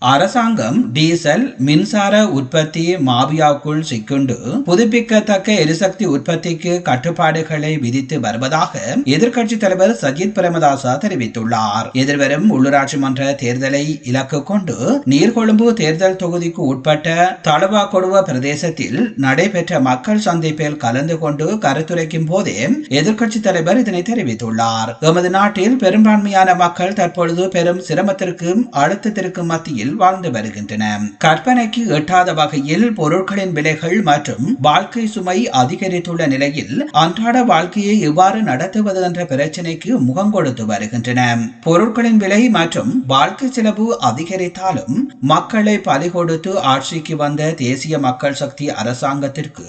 அரசாங்கம் டீசல் மின்சார உற்பத்தி மாபியாவுக்குள் சிக்குண்டு புதுப்பிக்கத்தக்க எரிசக்தி உற்பத்திக்கு கட்டுப்பாடுகளை விதித்து வருவதாக எதிர்க்கட்சி தலைவர் சஜித் பிரேமதாசா தெரிவித்துள்ளார். எதிர்வரும் உள்ளூராட்சி மன்ற தேர்தலை இலக்கு கொண்டு நீர்கொழும்பு தேர்தல் தொகுதிக்கு உட்பட்ட தளவா கொடுவ பிரதேசத்தில் நடைபெற்ற மக்கள் சந்திப்பில் கலந்து கொண்டு கருத்துரைக்கும் போதே எதிர்க்கட்சி தலைவர் இதனை தெரிவித்துள்ளார். எமது நாட்டில் பெரும்பான்மையான மக்கள் தற்பொழுது பெரும் சிரமத்திற்கும் அழுத்தத்திற்கும் மத்தியில் நிலையில் வாழ்ந்து வருகின்றன. கற்பனைக்கு எட்டாத வகையில் பொருட்களின் விலைகள் மற்றும் வாழ்க்கை சுமை அதிகரித்துள்ள நிலையில் அன்றாட வாழ்க்கையை எவ்வாறு நடத்துவது என்ற பிரச்சனைக்கு முகம் கொடுத்து வருகின்றன. பொருட்களின் விலை மற்றும் வாழ்க்கை செலவு அதிகரித்தாலும் மக்களை பலி கொடுத்து ஆட்சிக்கு வந்த தேசிய மக்கள் சக்தி அரசாங்கத்திற்கு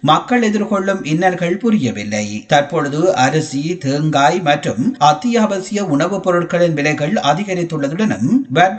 மக்கள் எதிர்கொள்ளும் இன்னல்கள் புரியவில்லை. தற்பொழுது அரிசி தேங்காய் மற்றும் அத்தியாவசிய உணவுப் பொருட்களின் விலைகள் அதிகரித்துள்ளதுடனும்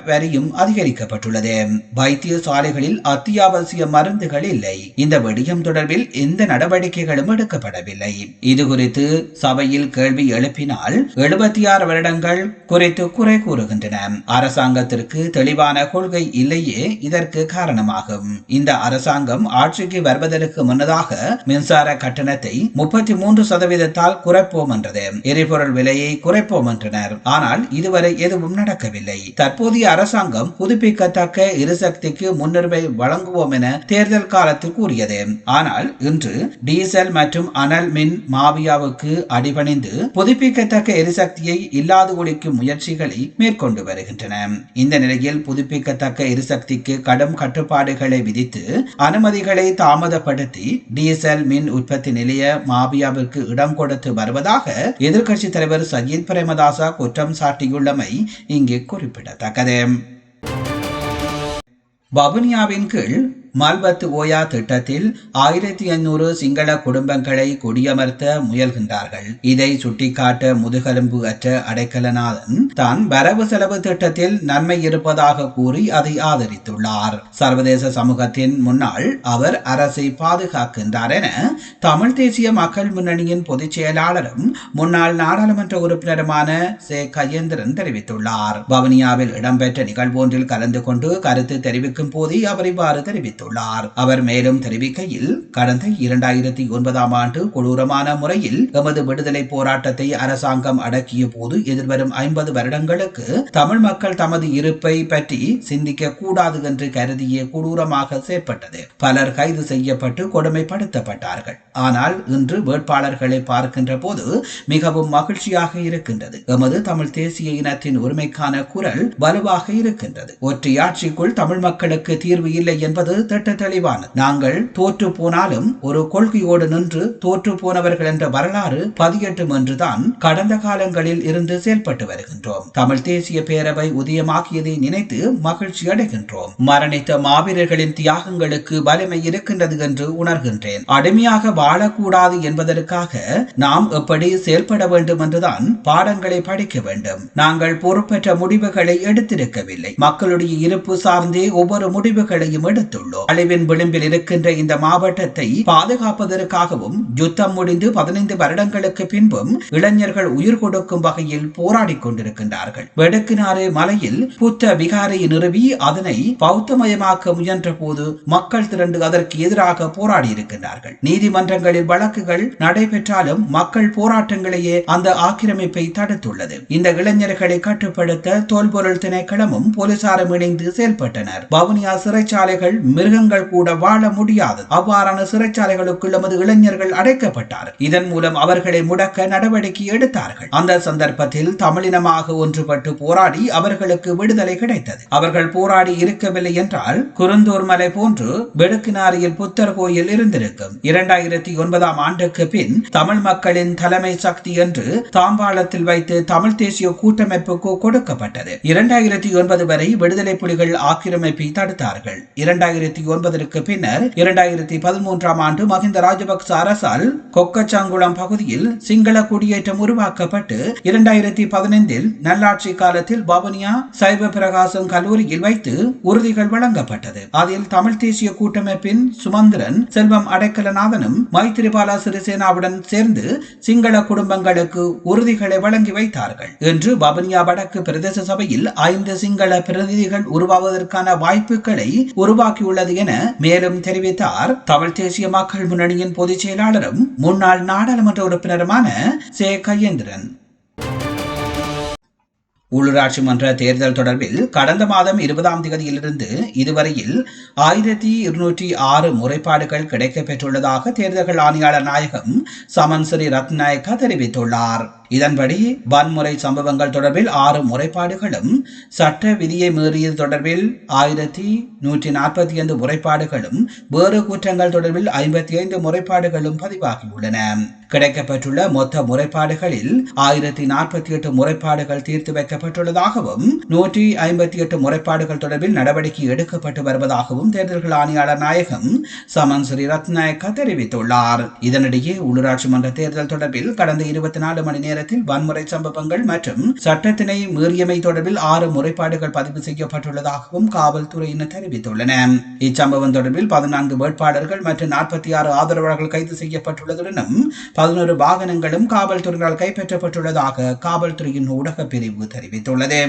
வரியும் அதிகரி அதிகரிக்கப்பட்டுள்ளது வைத்தியசாலைகளில் அத்தியாவசிய மருந்துகள் இல்லை. இந்த விடயம் தொடர்பில் எந்த நடவடிக்கைகளும் எடுக்கப்படவில்லை. இது குறித்து சபையில் கேள்வி எழுப்பினால் எழுபத்தி ஆறு வருடங்கள் குறித்து குறை கூறுகின்றன. அரசாங்கத்திற்கு தெளிவான கொள்கை இல்லையே இதற்கு காரணமாகும். இந்த அரசாங்கம் ஆட்சிக்கு வருவதற்கு முன்னதாக மின்சார கட்டணத்தை முப்பத்தி மூன்று சதவீதத்தால் குறைப்போம் என்றது. எரிபொருள் விலையை குறைப்போம் என்றனர். ஆனால் இதுவரை எதுவும் நடக்கவில்லை. தற்போதைய அரசாங்கம் புது புதுப்பிக்கத்தக்க எரிசக்திக்கு முன்னுரிமை வழங்குவோம் என தேர்தல் காலத்தில் கூறியது. ஆனால் இன்று டீசல் மற்றும் அனல் மின் மாவியாவுக்கு அடிபணிந்து புதுப்பிக்கத்தக்க எரிசக்தியை இல்லாது ஒழிக்கும் முயற்சிகளை மேற்கொண்டு வருகின்றன. இந்த நிலையில் புதுப்பிக்கத்தக்க எரிசக்திக்கு கடும் கட்டுப்பாடுகளை விதித்து அனுமதிகளை தாமதப்படுத்தி டீசல் மின் உற்பத்தி நிலைய மாபியாவிற்கு இடம் கொடுத்து வருவதாக எதிர்க்கட்சி தலைவர் சஜித் பிரேமதாசா குற்றம் சாட்டியுள்ளமை இங்கே குறிப்பிடத்தக்கது. வவுனியாவின் கீழ் மல்பத்து ஓயா திட்டத்தில் ஆயிரத்தி எண்ணூறு சிங்கள குடும்பங்களை குடியமர்த்த முயல்கின்றார்கள். இதை சுட்டிக்காட்ட முதுகெலும்பு அற்ற அடைக்கலநாதன் தான் வரவு செலவு திட்டத்தில் நன்மை இருப்பதாக கூறி அதை ஆதரித்துள்ளார். சர்வதேச சமூகத்தின் முன்னாள் அவர் அரசை பாதுகாக்கின்றார் என தமிழ் தேசிய மக்கள் முன்னணியின் பொதுச் செயலாளரும் முன்னாள் நாடாளுமன்ற உறுப்பினருமான சே. கஜேந்திரன் தெரிவித்துள்ளார். வவுனியாவில் இடம்பெற்ற நிகழ்வொன்றில் கலந்து கொண்டு கருத்து தெரிவிக்கும் போதே அவர் இவ்வாறு தெரிவித்தார் தெரிவித்துள்ளார். அவர் மேலும் தெரிவிக்கையில் கடந்த இரண்டாயிரத்தி ஒன்பதாம் ஆண்டு கொடூரமான முறையில் எமது விடுதலை போராட்டத்தை அரசாங்கம் அடக்கிய போது எதிர்வரும் ஐம்பது வருடங்களுக்கு தமிழ் மக்கள் தமது இருப்பை பற்றி சிந்திக்க கூடாது என்று கருதிய கொடூரமாக செயற்பட்டது. பலர் கைது செய்யப்பட்டு கொடுமைப்படுத்தப்பட்டார்கள். ஆனால் இன்று வேட்பாளர்களை பார்க்கின்ற போது மிகவும் மகிழ்ச்சியாக இருக்கின்றது. எமது தமிழ் தேசிய இனத்தின் உரிமைக்கான குரல் வலுவாக இருக்கின்றது. ஒற்றையாட்சிக்குள் தமிழ் மக்களுக்கு தீர்வு இல்லை என்பது திட்ட தெளிவானது நாங்கள் தோற்று போனாலும் ஒரு கொள்கையோடு நின்று தோற்று போனவர்கள் என்ற வரலாறு பதியட்டும் என்றுதான் கடந்த காலங்களில் இருந்து செயல்பட்டு வருகின்றோம். தமிழ் தேசிய பேரவை உதயமாக்கியதை நினைத்து மகிழ்ச்சி அடைகின்றோம். மரணித்த மாவீரர்களின் தியாகங்களுக்கு வலிமை இருக்கின்றது என்று உணர்கின்றேன். அடிமையாக வாழக்கூடாது என்பதற்காக நாம் எப்படி செயல்பட வேண்டும் என்றுதான் பாடங்களை படிக்க வேண்டும். நாங்கள் பொறுப்பற்ற முடிவுகளை எடுத்திருக்கவில்லை. மக்களுடைய இருப்பு சார்ந்தே ஒவ்வொரு முடிவுகளையும் எடுத்துள்ளோம். அழிவின் விளிம்பில் இருக்கின்ற இந்த மாவட்டத்தை பாதுகாப்பதற்காகவும் யுத்தம் முடிந்து பதினைந்து வருடங்களுக்கு பின்பும் இளைஞர்கள் உயிர் கொடுக்கும் வகையில் போராடி கொண்டிருக்கின்றார்கள். வெடுக்கினாறு மலையில் புத்த விகாரை நிறுவி அதனை பௌத்தமயமாக்க முயன்ற போது மக்கள் திரண்டு அதற்கு எதிராக போராடி இருக்கின்றார்கள் நீதிமன்றங்களில் வழக்குகள் நடைபெற்றாலும் மக்கள் போராட்டங்களையே அந்த ஆக்கிரமிப்பை தடுத்துள்ளது. இந்த இளைஞர்களை கட்டுப்படுத்த தோல்பொருள் திணைக்களமும் போலீசாரும் இணைந்து செயல்பட்டனர். வவுனியா சிறைச்சாலைகள் மிருகங்கள் கூட வாழ முடியாது. அவ்வாறான சிறைச்சாலைகளுக்குள் நமது இளைஞர்கள் அடைக்கப்பட்டார். இதன் மூலம் அவர்களை முடக்க நடவடிக்கை எடுத்தார்கள். அந்த சந்தர்ப்பத்தில் தமிழினமாக ஒன்றுபட்டு போராடி அவர்களுக்கு விடுதலை கிடைத்தது. அவர்கள் போராடி இருக்கவில்லை என்றால் குருந்தூர் மலை போன்று வெடுக்கினாரியில் புத்தர் கோயில் இருந்திருக்கும். இரண்டாயிரத்தி ஒன்பதாம் ஆண்டுக்கு பின் தமிழ் மக்களின் தலைமை சக்தி என்று தாம்பாளத்தில் வைத்து தமிழ் தேசிய கூட்டமைப்புக்கு கொடுக்கப்பட்டது. இரண்டாயிரத்தி ஒன்பது வரை விடுதலை புலிகள் ஆக்கிரமிப்பை தடுத்தார்கள். இரண்டாயிரத்தி இரண்டாயிரத்தி ஒன்பதற்கு பின்னர் இரண்டாயிரத்தி பதிமூன்றாம் ஆண்டு மஹிந்த ராஜபக்ச அரசால் கொக்கச்சாங்குளம் பகுதியில் சிங்கள குடியேற்றம் உருவாக்கப்பட்டு இரண்டாயிரத்தி பதினைந்தில் நல்லாட்சி காலத்தில் பவனியா சைவ பிரகாசம் கல்லூரியில் வைத்து உறுதிகள் வழங்கப்பட்டது. அதில் தமிழ் தேசிய கூட்டமைப்பின் சுமந்திரன் செல்வம் அடைக்கலநாதனும் மைத்திரிபால சிறிசேனாவுடன் சேர்ந்து சிங்கள குடும்பங்களுக்கு உறுதிகளை வழங்கி வைத்தார்கள். இன்று பவனியா வடக்கு பிரதேச சபையில் ஐந்து சிங்கள பிரதிநிதிகள் உருவாவதற்கான வாய்ப்புகளை உருவாக்கியுள்ள உள்ளது என மேலும் தெரிவித்தார். தமிழ் தேசிய மக்கள் முன்னணியின் பொதுச் செயலாளரும் முன்னாள் நாடாளுமன்ற உறுப்பினருமான சே. கயேந்திரன் உள்ளூராட்சி மன்ற தேர்தல் தொடர்பில் கடந்த மாதம் இருபதாம் தேதியிலிருந்து இதுவரையில் ஆயிரத்தி இருநூற்றி ஆறு முறைப்பாடுகள் கிடைக்கப்பெற்றுள்ளதாக தேர்தல்கள் ஆணையாளர் நாயகம் சமன் ஸ்ரீ ரத்நாயக்கா தெரிவித்துள்ளார். இதன்படி வன்முறை சம்பவங்கள் தொடர்பில் ஆறு முறைப்பாடுகளும் சட்ட விதியை மீறியது தொடர்பில் ஆயிரத்தி நூற்றி நாற்பத்தி ஐந்து முறைப்பாடுகளும் வேறு குற்றங்கள் தொடர்பில் ஐம்பத்தி ஐந்து முறைப்பாடுகளும் பதிவாகியுள்ளன. கிடைக்கப்பட்டுள்ள மொத்த முறைப்பாடுகளில் ஆயிரத்தி நாற்பத்தி எட்டு முறைப்பாடுகள் தீர்த்து வைக்கப்பட்டுள்ளதாகவும் நூற்றி ஐம்பத்தி எட்டு முறைப்பாடுகள் தொடர்பில் நடவடிக்கை எடுக்கப்பட்டு வருவதாகவும் தேர்தல்கள் ஆணையாளர் நாயகம் சமன் ஸ்ரீ ரத்நாயக்கா தெரிவித்துள்ளார். இதனிடையே உள்ளூராட்சி மன்ற தேர்தல் தொடர்பில் கடந்த இருபத்தி நாலு மணி நேரத்தில் வன்முறை சம்பவங்கள் மற்றும் சட்டத்தினை மீறியமை தொடர்பில் ஆறு முறைப்பாடுகள் பதிவு செய்யப்பட்டுள்ளதாகவும் காவல்துறையினர் தெரிவித்துள்ளனர் இச்சம்பவம் தொடர்பில் பதினான்கு வேட்பாளர்கள் மற்றும் நாற்பத்தி ஆறு ஆதரவாளர்கள் கைது செய்யப்பட்டுள்ளதுடனும் பதினோரு வாகனங்களும் காவல்துறையினால் கைப்பற்றப்பட்டுள்ளதாக காவல்துறையின் ஊடக பிரிவு தெரிவித்துள்ளது.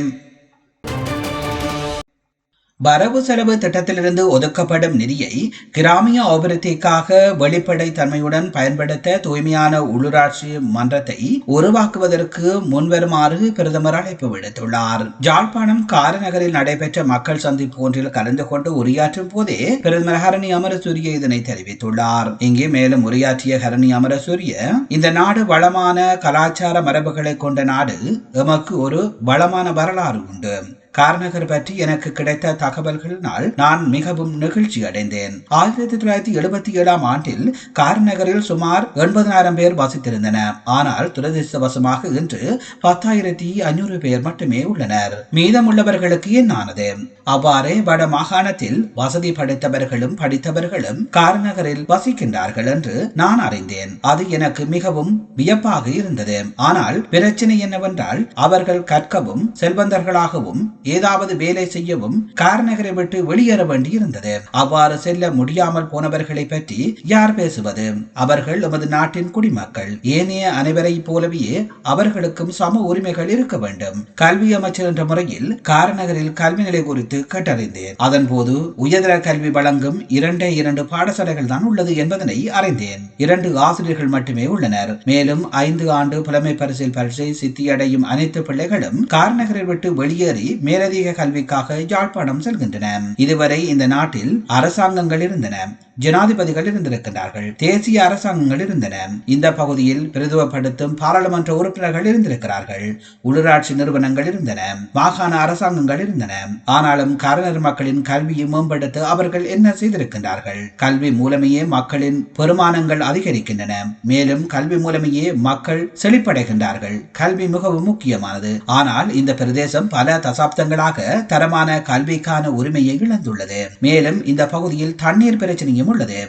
வரவு செலவு திட்டத்திலிருந்து ஒதுக்கப்படும் நிதியை கிராமிய அபிவிருத்திக்காக வெளிப்படை தன்மையுடன் பயன்படுத்த தூய்மையான உள்ளூராட்சி மன்றத்தை உருவாக்குவதற்கு முன்வருமாறு பிரதமர் அழைப்பு விடுத்துள்ளார். ஜாழ்ப்பாணம் காரநகரில் நடைபெற்ற மக்கள் சந்திப்பு ஒன்றில் கலந்து கொண்டு உரையாற்றும் போதே பிரதமர் ஹரணி அமரசூரிய இதனை தெரிவித்துள்ளார். இங்கே மேலும் உரையாற்றிய ஹரணி அமரசூரிய இந்த நாடு வளமான கலாச்சார மரபுகளை கொண்ட நாடு எமக்கு ஒரு வளமான வரலாறு உண்டு. கார்நகர் பற்றி எனக்கு கிடைத்த தகவல்களினால் நான் மிகவும் நெகிழ்ச்சி அடைந்தேன். ஆயிரத்தி தொள்ளாயிரத்தி எழுபத்தி ஏழாம் ஆண்டில் கார்நகரில் சுமார் எண்பதாயிரம் பேர் வசித்திருந்தனர். ஆனால் துரதிருஷ்டவசமாக இன்று பத்தாயிரத்தி ஐநூறு பேர் மட்டுமே உள்ளனர். மீதமுள்ளவர்களுக்கு என்னானது? அவ்வாறே வட மாகாணத்தில் வசதி படைத்தவர்களும் படித்தவர்களும் கார்நகரில் வசிக்கின்றார்கள் என்று நான் அறிந்தேன். அது எனக்கு மிகவும் வியப்பாக இருந்தது. ஆனால் பிரச்சனை என்னவென்றால் அவர்கள் கற்கவும் செல்வந்தர்களாகவும் ஏதாவது வேலை செய்யவும் கார்நகரை விட்டு வெளியேற வேண்டியிருந்தது. அவ்வாறு செல்ல முடியாமல் போனவர்களை பற்றி யார் பேசுவது? அவர்கள் எமது நாட்டின் குடிமக்கள். ஏனைய அனைவரை போலவே அவர்களுக்கும் சம உரிமைகள் இருக்க வேண்டும். கல்வி அமைச்சர் என்ற முறையில் கார்நகரில் கல்வி நிலை குறித்து கேட்டறிந்தேன். அதன் போது உயர்தர கல்வி வழங்கும் இரண்டே இரண்டு பாடசாலைகள் தான் உள்ளது என்பதனை அறிந்தேன். இரண்டு ஆசிரியர்கள் மட்டுமே உள்ளனர். மேலும் ஐந்து ஆண்டு புலமை பரிசில் பரீட்சை சித்தியடையும் அனைத்து பிள்ளைகளும் கார்நகரை விட்டு வெளியேறி மேலதிக கல்விக்காக யாழ்ப்பாணம் செல்கின்றன. இதுவரை இந்த நாட்டில் அரசாங்கங்கள் இருந்தன. ஜனாதிபதிகள் இருந்திருக்கின்றார்கள். தேசிய அரசாங்கங்கள் இருந்தன. இந்த பகுதியில் பிரதுவப்படுத்தும் பாராளுமன்ற உறுப்பினர்கள் இருந்திருக்கிறார்கள். உள்ளூராட்சி நிறுவனங்கள் இருந்தன. மாகாண அரசாங்கங்கள் இருந்தன. ஆனாலும் காரணர் மக்களின் கல்வியை மேம்படுத்த அவர்கள் என்ன செய்திருக்கின்றார்கள்? கல்வி மூலமையே மக்களின் பெருமானங்கள் அதிகரிக்கின்றன. மேலும் கல்வி மூலமையே மக்கள் செழிப்படைகின்றார்கள். கல்வி மிகவும் முக்கியமானது. ஆனால் இந்த பிரதேசம் பல தசாப்தங்களாக தரமான கல்விக்கான உரிமையை இழந்துள்ளது. மேலும் இந்த பகுதியில் தண்ணீர் பிரச்சனையும் உள்ளது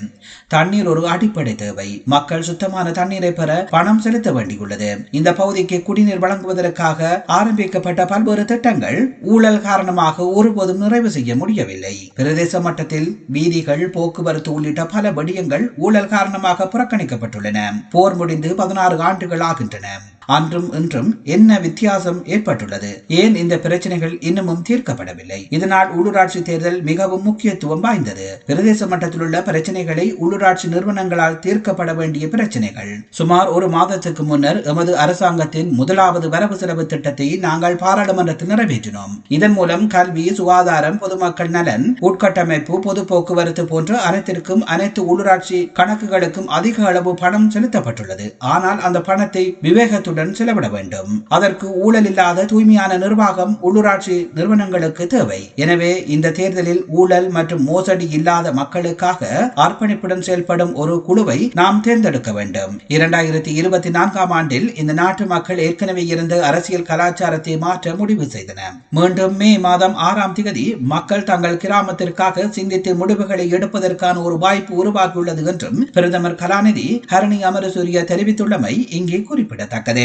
தண்ணீர் ஒரு அடிப்படை தேவை. மக்கள் சுத்தமான தண்ணீரை பெற பணம் செலுத்த வேண்டியுள்ளது. இந்த பகுதிக்கு குடிநீர் வழங்குவதற்காக ஆரம்பிக்கப்பட்ட பல்வேறு திட்டங்கள் ஊழல் காரணமாக ஒருபோதும் நிறைவு செய்ய முடியவில்லை. பிரதேச மட்டத்தில் வீதிகள் போக்குவரத்து உள்ளிட்ட பல வடியங்கள் ஊழல் காரணமாக புறக்கணிக்கப்பட்டுள்ளன. போர் முடிந்து பதினாறு ஆண்டுகள் ஆகின்றன. அன்றும் இன்றும் என்ன வித்தியாசம் ஏற்பட்டுள்ளது? ஏன் இந்த பிரச்சனைகள் இன்னமும் தீர்க்கப்படவில்லை? இதனால் உள்ளூராட்சி தேர்தல் மிகவும் முக்கியத்துவம் வாய்ந்தது. பிரதேச மட்டத்தில் உள்ள பிரச்சனைகளை உள்ளூராட்சி நிறுவனங்களால் தீர்க்கப்பட வேண்டிய பிரச்சனைகள். சுமார் ஒரு மாதத்துக்கு முன்னர் எமது அரசாங்கத்தின் முதலாவது வரவு செலவு திட்டத்தை நாங்கள் பாராளுமன்றத்தில் நிறைவேற்றினோம். இதன் மூலம் கல்வி சுகாதாரம் பொதுமக்கள் நலன் உட்கட்டமைப்பு பொது போக்குவரத்து போன்ற அனைத்திற்கும் அனைத்து உள்ளூராட்சி கணக்குகளுக்கும் அதிக அளவு பணம் செலுத்தப்பட்டுள்ளது. ஆனால் அந்த பணத்தை விவேகத்துடன் கவனத்துடன் செலவிட வேண்டும். அதற்கு ஊழல் இல்லாத தூய்மையான நிர்வாகம் உள்ளூராட்சி நிறுவனங்களுக்கு தேவை. எனவே இந்த தேர்தலில் ஊழல் மற்றும் மோசடி இல்லாத மக்களுக்காக அர்ப்பணிப்புடன் செயல்படும் ஒரு குழுவை நாம் தேர்ந்தெடுக்க வேண்டும். இரண்டாயிரத்தி இருபத்தி நான்காம் ஆண்டில் இந்த நாட்டு மக்கள் ஏற்கனவே இருந்த அரசியல் கலாச்சாரத்தை மாற்ற முடிவு செய்தனர் மீண்டும் மே மாதம் ஆறாம் திகதி மக்கள் தங்கள் கிராமத்திற்காக சிந்தித்து முடிவுகளை எடுப்பதற்கான ஒரு வாய்ப்பு உருவாகியுள்ளது என்றும் பிரதமர் கலாநிதி ஹரணி அமரசூரிய தெரிவித்துள்ளமை இங்கே குறிப்பிடத்தக்கது.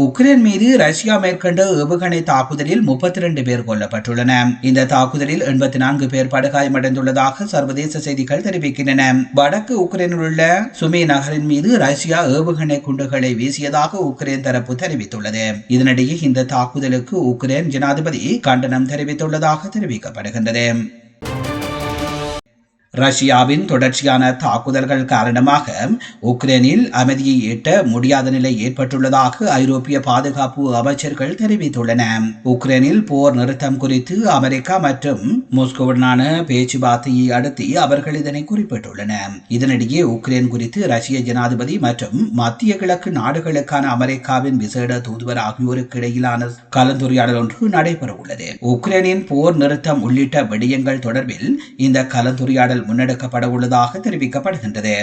உக்ரைன் மீது ரஷ்யா மேற்கொண்ட ஏவுகணை தாக்குதலில் முப்பத்தி ரெண்டு பேர் கொல்லப்பட்டுள்ளன. இந்த தாக்குதலில் எண்பத்தி நான்கு பேர் படுகாயமடைந்துள்ளதாக சர்வதேச செய்திகள் தெரிவிக்கின்றன. வடக்கு உக்ரைனில் உள்ள சுமி நகரின் மீது ரஷ்யா ஏவுகணை குண்டுகளை வீசியதாக உக்ரைன் தரப்பு தெரிவித்துள்ளது. இதனிடையே இந்த தாக்குதலுக்கு உக்ரைன் ஜனாதிபதி கண்டனம் தெரிவித்துள்ளதாக தெரிவிக்கப்படுகின்றது. ரஷ்யாவின் தொடர்ச்சியான தாக்குதல்கள் காரணமாக உக்ரைனில் அமைதியை எட்ட முடியாத நிலை ஏற்பட்டுள்ளதாக ஐரோப்பிய பாதுகாப்பு அமைச்சர்கள் தெரிவித்துள்ளன. உக்ரைனில் போர் நிறுத்தம் குறித்து அமெரிக்கா மற்றும் மோஸ்கோவுடனான பேச்சுவார்த்தையை அடுத்து அவர்கள் இதனை குறிப்பிட்டுள்ளனர். இதனிடையே உக்ரைன் குறித்து ரஷ்ய ஜனாதிபதி மற்றும் மத்திய கிழக்கு நாடுகளுக்கான அமெரிக்காவின் விசேட தூதுவர் ஆகியோருக்கு இடையிலான கலந்துரையாடல் ஒன்று நடைபெற உள்ளது உக்ரைனின் போர் நிறுத்தம் உள்ளிட்ட விடயங்கள் தொடர்பில் இந்த கலந்துரையாடல் முன்னெடுக்கப்பட உள்ளதாக தெரிவிக்கப்படுகின்றது.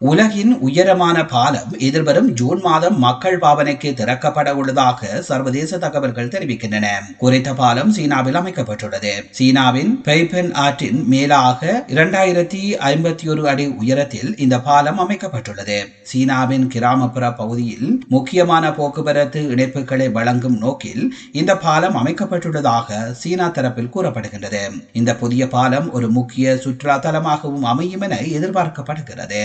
உலகின் உயரமான பாலம் எதிர்வரும் ஜூன் மாதம் மக்கள் பாவனைக்கு திறக்கப்பட உள்ளதாக சர்வதேச தகவல்கள் தெரிவிக்கின்றன. குறித்த பாலம் சீனாவில் அமைக்கப்பட்டுள்ளது. சீனாவின் பெய்பென் ஆற்றின் மேலாக இரண்டாயிரத்தி ஐம்பத்தி ஒரு அடி உயரத்தில் இந்த பாலம் அமைக்கப்பட்டுள்ளது. சீனாவின் கிராமப்புற பகுதியில் முக்கியமான போக்குவரத்து இணைப்புகளை வழங்கும் நோக்கில் இந்த பாலம் அமைக்கப்பட்டுள்ளதாக சீனா தரப்பில் கூறப்படுகின்றது. இந்த புதிய பாலம் ஒரு முக்கிய சுற்றுலா தலமாகவும் அமையும் என எதிர்பார்க்கப்படுகிறது.